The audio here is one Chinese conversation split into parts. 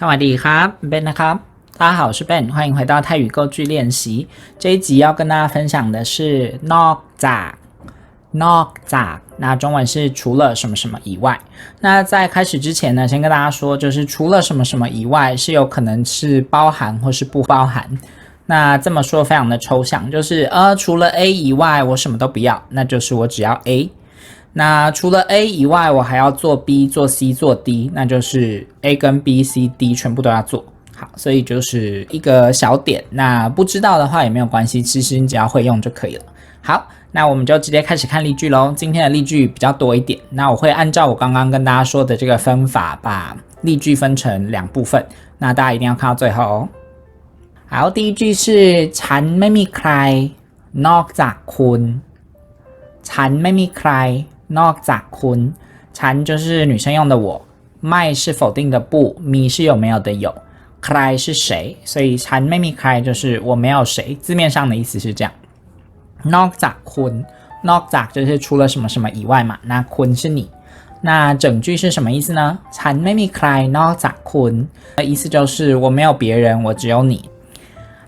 สวัสดีครับ，Ben นะครับ。大家好，我是 Ben，欢迎回到泰语构句练习。这一集要跟大家分享的是 “not จาก not จาก”，那中文是除了什么什么以外。那在开始之前呢，先跟大家说，就是除了什么什么以外，是有可能是包含或是不包含。那这么说非常的抽象，就是呃，除了 A 以外，我什么都不要，那就是我只要 A。 那除了 A 以外，我还要做 B、做 C、做 D，那就是 A 跟 B、C、D 全部都要做。好，所以就是一个小点。那不知道的话也没有关系，其实你只要会用就可以了。好，那我们就直接开始看例句喽。今天的例句比较多一点，那我会按照我刚刚跟大家说的这个分法，把例句分成两部分。那大家一定要看到最后哦。好，第一句是ฉันไม่มีใครนอกจากคุณฉันไม่มีใคร นอกจากคุณฉัน就是女生用的我，ไม่是否定的不，มี是有没有的有。cry 是谁？所以 c h a n cry 就是我没有谁。字面上的意思是这样。Not that kun，not that 就是除了什么什么以外嘛。那 kun 是你。那整句是什么意思呢 c h a n cry，not that kun 的意思就是我没有别人，我只有你。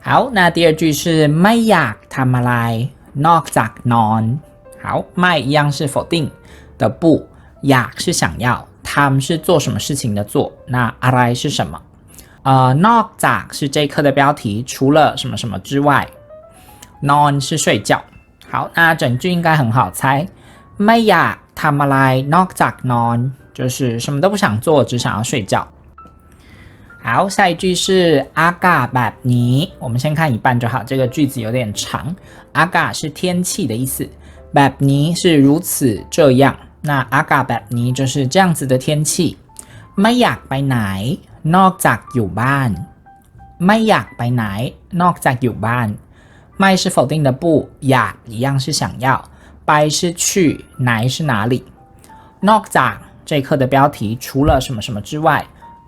好，那第二句是 my yak tamalai，not that non。 好，my 一样是否定的不，yak 是想要，tam 是做什么事情的做，那 alai 是什么？呃，not that 是这一课的标题，除了什么什么之外，non 是睡觉。好，那整句应该很好猜。ไม่อยากทำอะไรนอกจากนอน，就是什么都不想做，只想要睡觉。好，下一句是阿嘎แบบนี้，我们先看一半就好，这个句子有点长。阿嘎是天气的意思， แบบนี้是如此这样，那阿嘎แบบนี้就是这样子的天气。ไม่อยากไปไหนนอกจากอยู่บ้านไม่อยากไปไหนนอกจากอยู่บ้านไม่是否定的不อยาก一样是想要ไป是去ไหน是哪里นอกจาก这课的标题除了什么什么之外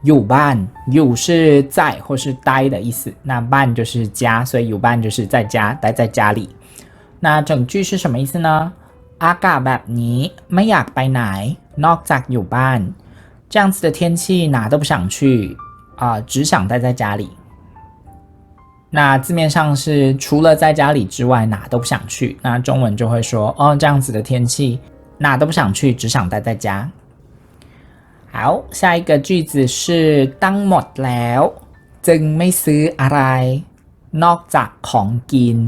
อยู่บ้านอยู่是在或是待的意思那บ้าน就是家所以อยู่บ้าน就是在家待在家里 那整句是什么意思呢อากาศแบบนี้ไม่อยากไปไหนนอกจากอยู่บ้าน这样子的天气哪都不想去啊，只想待在家里。那字面上是除了在家里之外哪都不想去。那中文就会说哦，这样子的天气哪都不想去，只想待在家。好，下一个句子是当หมดแล้วจึงไม่ซื้ออะไรนอกจากของกิน。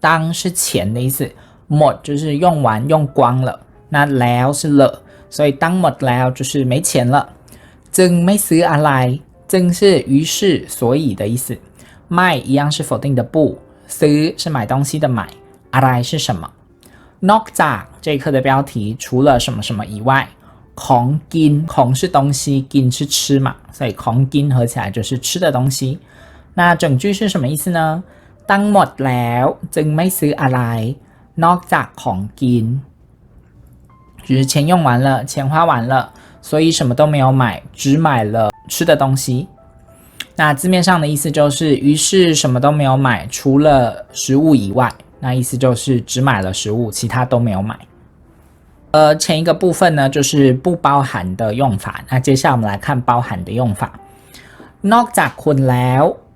当是钱的意思，หมด就是用完用光了，那แล้ว是了。所以当 m 了就是没钱了。真没ซื้ออะไร真是于是所以的意思。卖一样是否定的不，ซื้是买东西的买，อะไร是什么？nok จาก这一课的标题除了什么什么以外，ของกินของ是东西，กิน是吃嘛，所以ของกิน合起来就是吃的东西。那整句是什么意思呢？ 当หมดแล้วจึงไม่ซื้ออะไรนอกจากของกิน。就是钱用完了，钱花完了，所以什么都没有买，只买了吃的东西。那字面上的意思就是，于是什么都没有买，除了食物以外。那意思就是只买了食物，其他都没有买。呃，前一个部分呢，就是不包含的用法。那接下来我们来看包含的用法。นอกจากคุณแล้ว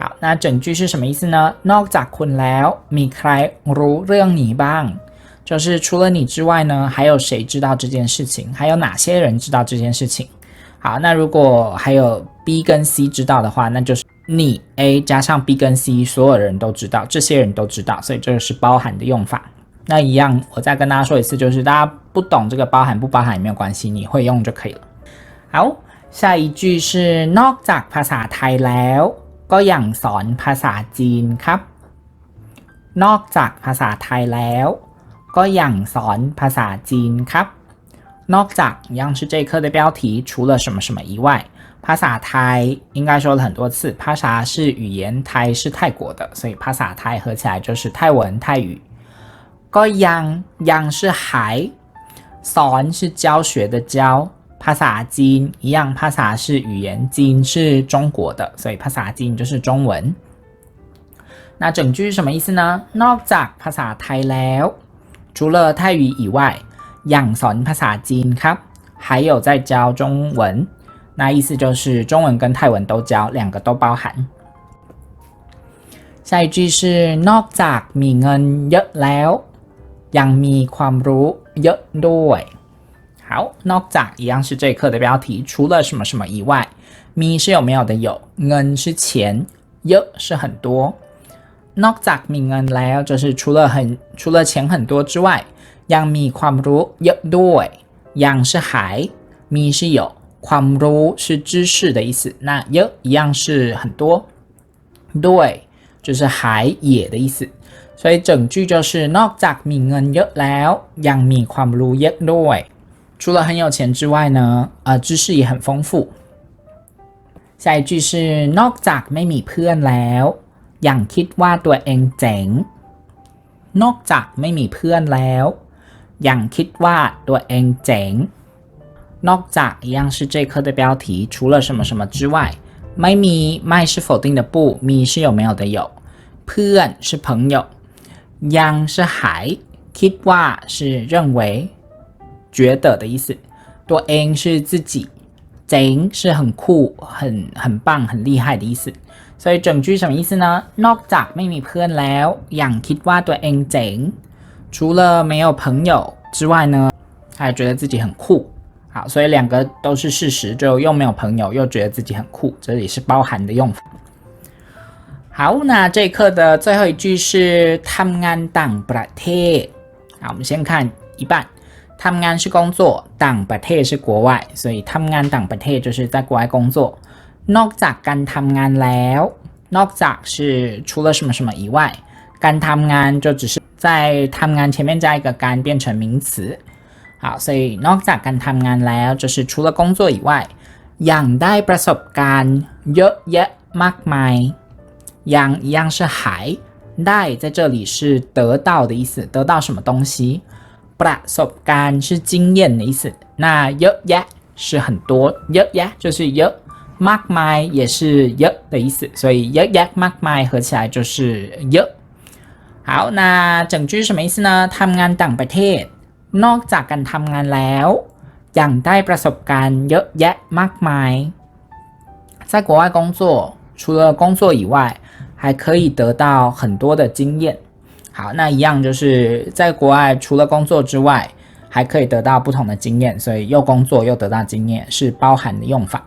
好那整句是什么意思呢นอกจากคุณแล้วมีใครรู้เรื่องนี้บ้าง就是除了你之外呢，还有谁知道这件事情？还有哪些人知道这件事情？好，那如果还有 B 跟 C 知道的话，那就是你 A 加上 B 跟 C，所有人都知道，这些人都知道，所以这个是包含的用法。那一样，我再跟大家说一次，就是大家不懂这个包含不包含也没有关系，你会用就可以了。好，下一句是นอกจากภาษาไทยแล้ว ก็ยังสอนภาษาจีนครับนอกจากภาษาไทยแล้วก็ยังสอนภาษาจีนครับ นอกจาก一样是这一课的标题，除了什么什么以外，ภาษาไทย应该说了很多次，ภาษา是语言，台是泰国的，所以ภาษาไทย合起来就是泰文泰语。ก็ยังยัง是还，สอน是教学的教， ภาษาจีน一样，ภาษา是语言，จีน是中国的，所以ภาษาจีน就是中文。那整句是什么意思呢？นอกจากภาษาไทยแล้ว，除了泰语以外，ยังสอนภาษาจีนครับ，还有在教中文。那意思就是中文跟泰文都教，两个都包含。下一句是นอกจากมีเงินเยอะแล้ว ยังมีความรู้เยอะด้วย。 好，นอกจาก一样是这一课的标题，除了什么什么以外，มี是有没有的有，เงิน是钱，เยอะ是很多。นอกจากมีเงินแล้ว就是除了很除了钱很多之外，ยังมีความรู้เยอะด้วย。ยัง是还，มี是有。ความรู้是知识的意思，那เยอะ一样是很多，对，就是还也的意思。所以整句就是นอกจากมีเงินเยอะแล้วยังมีความรู้เยอะด้วย。 除了很有钱之外呢，呃，知识也很丰富。下一句是นอกจากไม่มีเพื่อนแล้วยังคิดว่าตัวเองเจ๋งนอกจากไม่มีเพื่อนแล้วยังคิดว่าตัวเองเจ๋งนอกจาก一样是这课的标题，除了什么什么之外，ไม่มีไม่是否定的不，มี是有没有的有，เพื่อน是朋友，ยัง是还，คิดว่า是认为、 觉得的意思，ตัวเอง是自己，เจ๋ง是很酷、很很棒、很厉害的意思。所以整句什么意思呢？นอกจากไม่มีเพื่อนแล้วยังคิดว่าตัวเองเจ๋ง，除了没有朋友之外呢，还觉得自己很酷。好，所以两个都是事实，就又没有朋友，又觉得自己很酷，这里是包含的用法。好，那这一课的最后一句是ทำงานต่างประเทศ。好，我们先看一半， ทำงาน是工作，ต่างประเทศ是国外，所以ทำงานต่างประเทศ就是在国外工作。นอกจากการทำงานแล้ว，นอกจาก是除了什么什么以外，การทำงาน就只是在ทำงาน前面加一个การ变成名词。好，所以นอกจากการทำงานแล้ว，就是除了工作以外，ยังได้ประสบการณ์เยอะแยะมากมายยัง一样是还ได้在这里是得到的意思，得到什么东西？ ประสบการณ์是经验的意思。那เยอะแยะ是很多，เยอะแยะ就是เยอะมากมาย也是เยอะ的意思，所以เยอะแยะมากมาย合起来就是เยอะ。好，那整句是什么意思呢？ทำงานต่างประเทศนอกจากการทำงานแล้วยังได้ประสบการณ์เยอะแยะมากมาย在国外工作除了工作以外还可以得到很多的经验 好，那一样就是在国外，除了工作之外，还可以得到不同的经验，所以又工作又得到经验是包含的用法。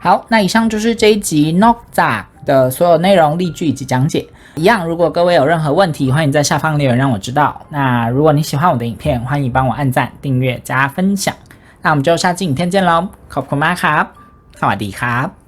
好，那以上就是这一集 nok za 的所有内容、例句以及讲解。一样，如果各位有任何问题，欢迎在下方留言让我知道。那如果你喜欢我的影片，欢迎帮我按赞、订阅、加分享。那我们就下期影片见喽。Kok kum a ka，好，我哋卡。